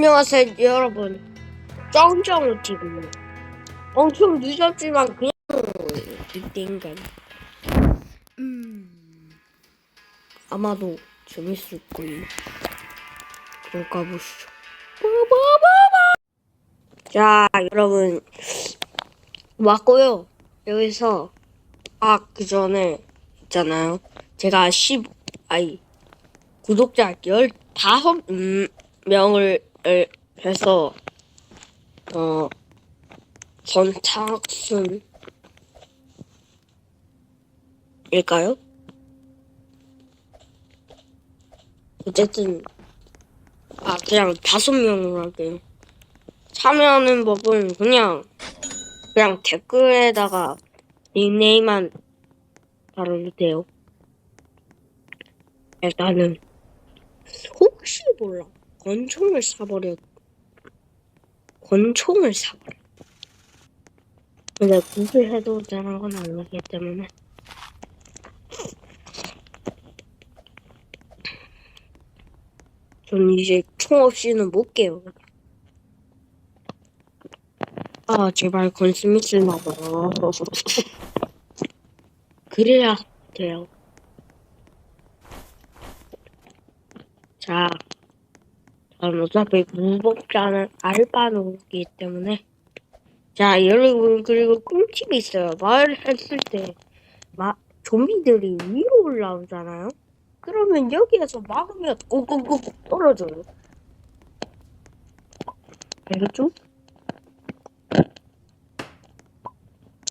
안녕하세요 여러분 쩡쩡 TV입니다. 엄청 늦었지만 그냥 이땐간 음 아마도 재밌을 거예요. 그럼 가보시죠. 자 여러분 왔고요. 여기서 아 그 전에 있잖아요. 제가 10 아이 구독자 15 음, 명을 을 해서 어 선착순 일까요? 어쨌든 아 그냥 다섯 명으로 할게요. 참여하는 법은 그냥 그냥 댓글에다가 닉네임만 달아도 돼요. 일단은 혹시 몰라 권총을 사버려. 권총을 사버려. 근데 구슬해도 되는 건 아니기 때문에. 전 이제 총 없이는 못 깨요. 아 제발 건스미스 나봐. 그래야 돼요. 자 저는 어차피 무법자는 알바노기 때문에. 자 여러분 그리고 꿀팁이 있어요. 말했을 때 마, 좀비들이 위로 올라오잖아요. 그러면 여기에서 막으면 꾹꾹꾹 떨어져요. 알겠죠?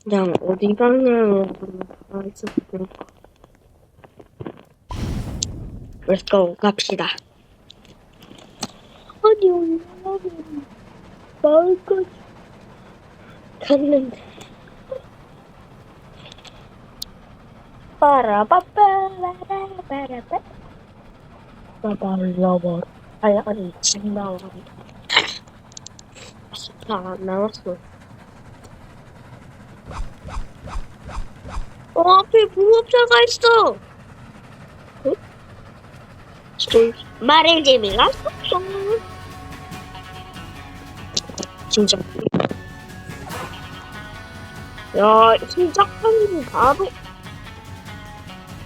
그냥 어디 방향으로 Let's go. 갑시다 어디 올라가면 마을까지 갔는데. 빠라빠빠라빠라빠 빠발라버 아니 아니 집 나와간다 다안 나왔어. 어 앞에 부업자가 있어. 말을 재미가? 없어 진짜. 야거 바로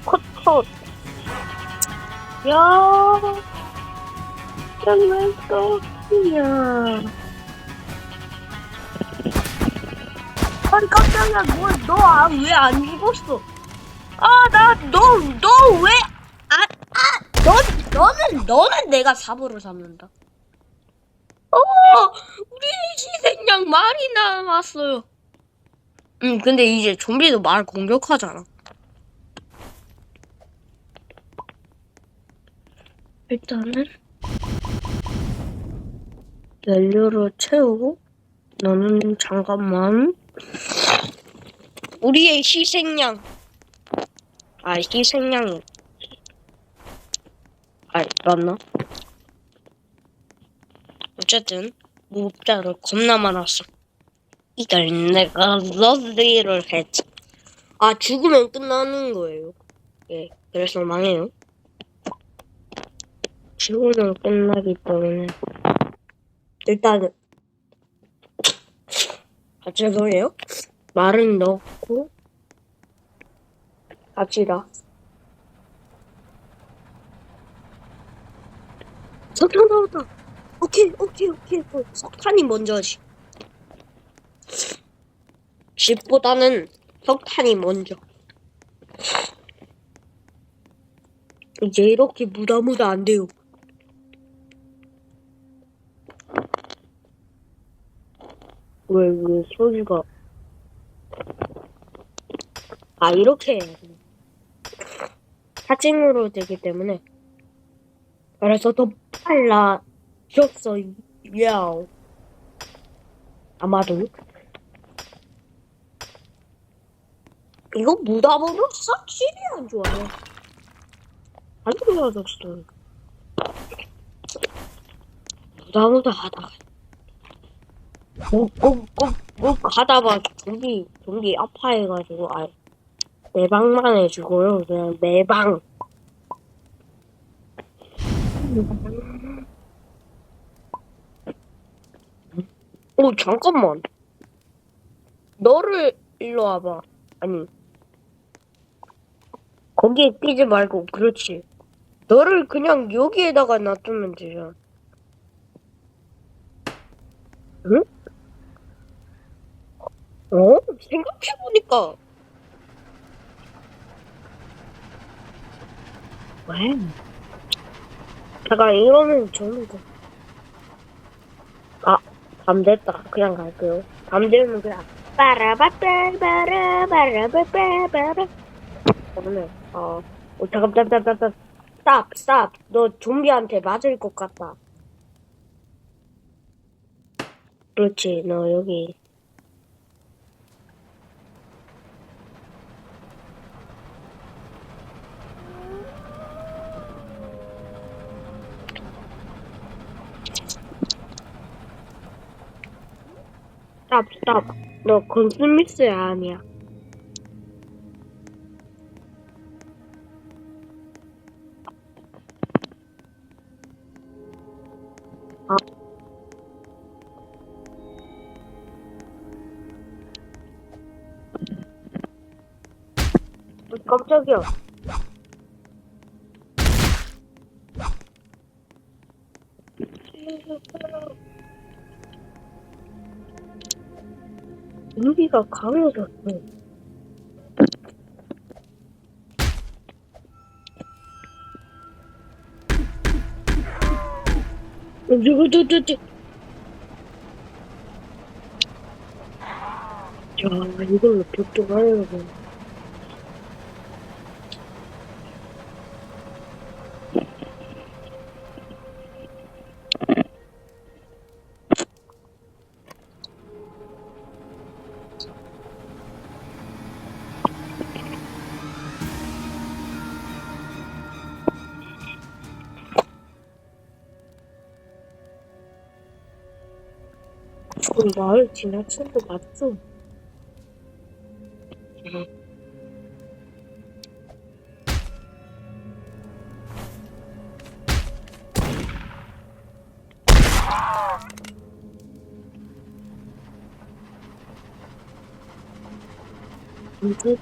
컷컷. 야 정말 깜짝이야. 아니 깜짝이야. 너너왜안 죽었어? 아 나 너 너왜아아너 너는 너는 내가 사보로 잡는다. 어 우리 희생양 말이 남았어요. 응 근데 이제 좀비도 말 공격하잖아. 일단은 연료를 채우고 너는 잠깐만 우리의 희생양. 아 희생양이. 아 맞나? 어쨌든 무법자를 겁나 많았어. 이걸 내가 러브리를 했지. 아 죽으면 끝나는 거예요? 예 그래서 망해요. 죽으면 끝나기 때문에. 일단은. 아 죄송해요? 말은 넣고 갑시다. 석탄 나왔다 오케이 오케이 오케이 어, 석탄이 먼저지 집보다는 석탄이 먼저 이제 이렇게 무다무다 안 돼요 왜, 왜 소리가. 아, 이렇게. 사진으로 되기 때문에. 그래서 더 빨라 졌어요. 아마도. 이거 무다보면 확실히 안 좋아요. 안 좋아졌어요. 무다무다 하다가. 꼭꼭꼭꼭 가다가 좀비 좀비 아파해가지고 아 내방만 해주고요 그냥 내방 오, 잠깐만. 너를 일로 와봐. 아니. 거기에 끼지 말고, 그렇지. 너를 그냥 여기에다가 놔두면 되잖아. 응? 어? 생각해보니까. 왜? 제가 이러면 저는 그... 아, 밤 됐다. 그냥 갈게요. 밤 되면 그냥 빠라바빠바라바라바빠바라 그러네. 어, 어 잠깐, 잠깐, 잠깐. 스탑, 스탑. 너 좀비한테 맞을 것 같다. 그렇지, 너 여기. 스탑, 스탑. 너 건스미스야, 아니야. 아. 어, 깜짝이야. 좀비가 강해졌어. 저저저저 야, 이걸로 격동하려고. 지금 마을 지나친 거 맞죠? 아, 문제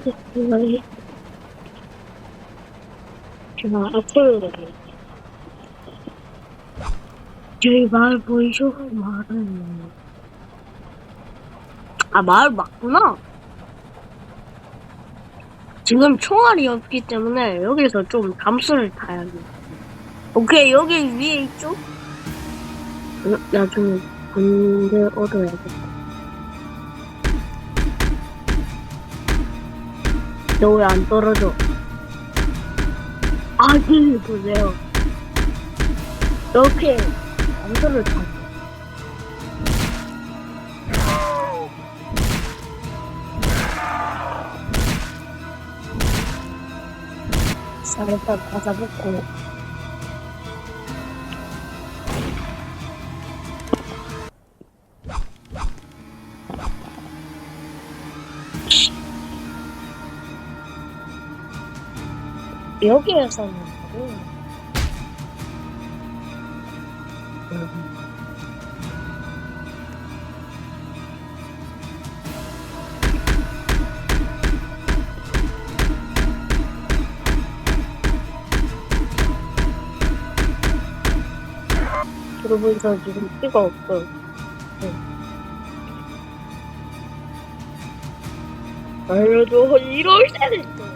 게 정말. 제가 앞으로. 저희 마을 보이죠? 마을은. 아, 마을 맞구나? 지금 총알이 없기 때문에 여기서 좀 잠수를 타야겠어. 오케이, 여기 위에 있죠? 어, 나중에 군대 얻어야겠다. 너 왜 안 떨어져? 아기 보세요. 이렇게 잠수를 타. 살살 받아먹고 여기에서는 음, 들어보니까 지금 피가 없어. 네. 알려줘, 이럴 때는 또.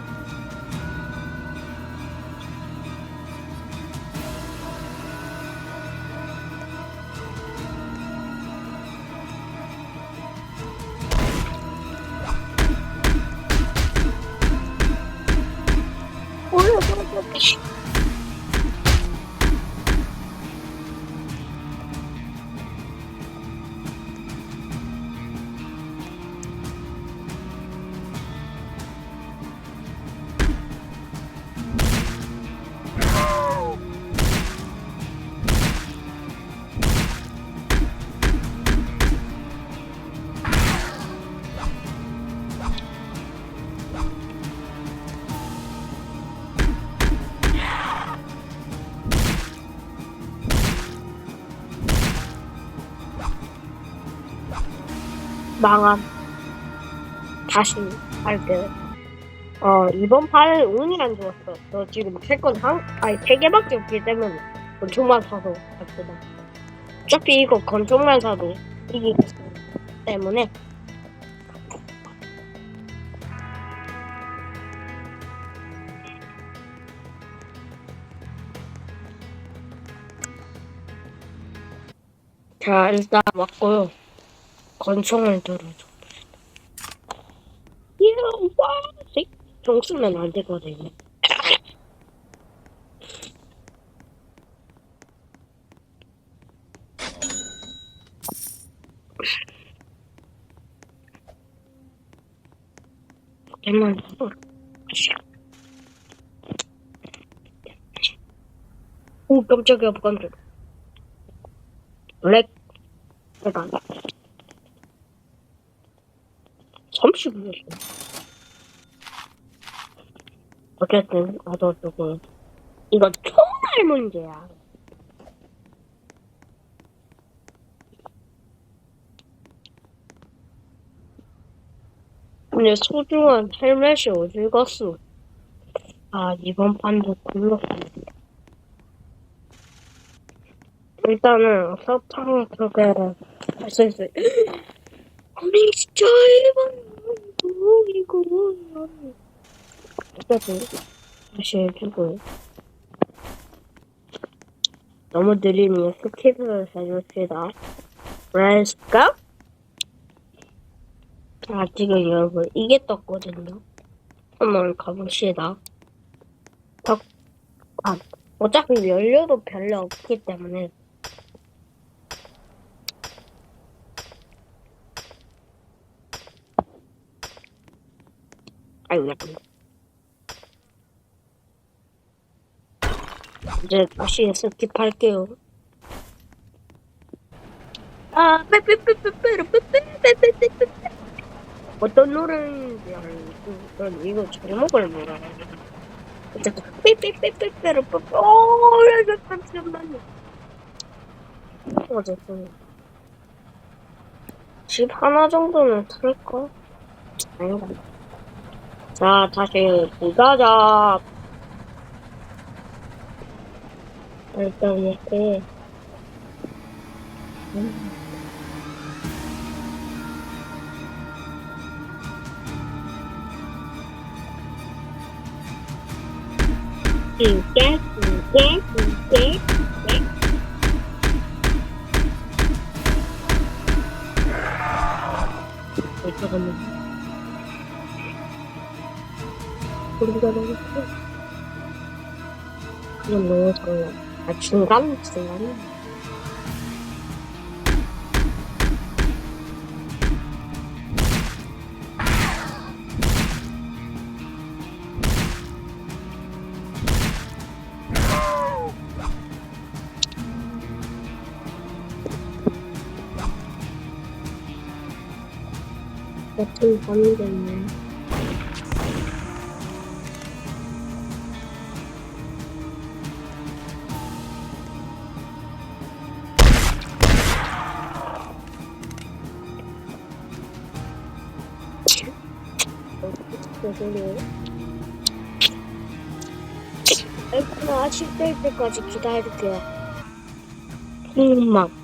망한. 다시 할게. 어, 이번 판은 운이 안 좋았어. 너 지금 세건 한, 아니, 세 개밖에 없기 때문에 권총만 사서 갑시다. 어차피 이거 권총만 사도 이기기 때문에 자, 일단 왔고요. 권총을 들어줘. 쓰면 안 되거든요. 잠깐만. 오, 깜짝이야, 깜짝. 블랙. 잠깐. 30분이었어. 어쨌든, 어쩌고. 이거 정말 문제야. 근데 소중한 헬멧이 어딜 갔어? 아, 이번 판도 굴렀습니다. 일단은 서탕 소개를 할수 있어요. 아니, 진짜 이번 뭐 이거 뭐야. 어쨌든, 다시 해주고요. 너무 느리니 스킵을 해줍시다. Let's go! 자, 지금 여러분, 이게 떴거든요. 한번 가봅시다. 덕, 아, 어차피 연료도 별로 없기 때문에. 아이고 약간 이제 다시 SFP 팔게요 아 어떤 노래인지 알고 난 이거 제목을 몰라 어쨌든 삐삐삐삐삐로 삐삐 오야 잠깐만요 어쨌든 집 하나 정도는 탈까? 아니다 자, 다시 불가자. 일단 먹고. 음. 진짜, 진짜. 연결해놓고 그냥 넣을 거예요. 아 중간 중간에. 같은 범위가 있네. 안 들려요? 에프나 아침 뺄 때까지 기다릴게요. 폭막. 음,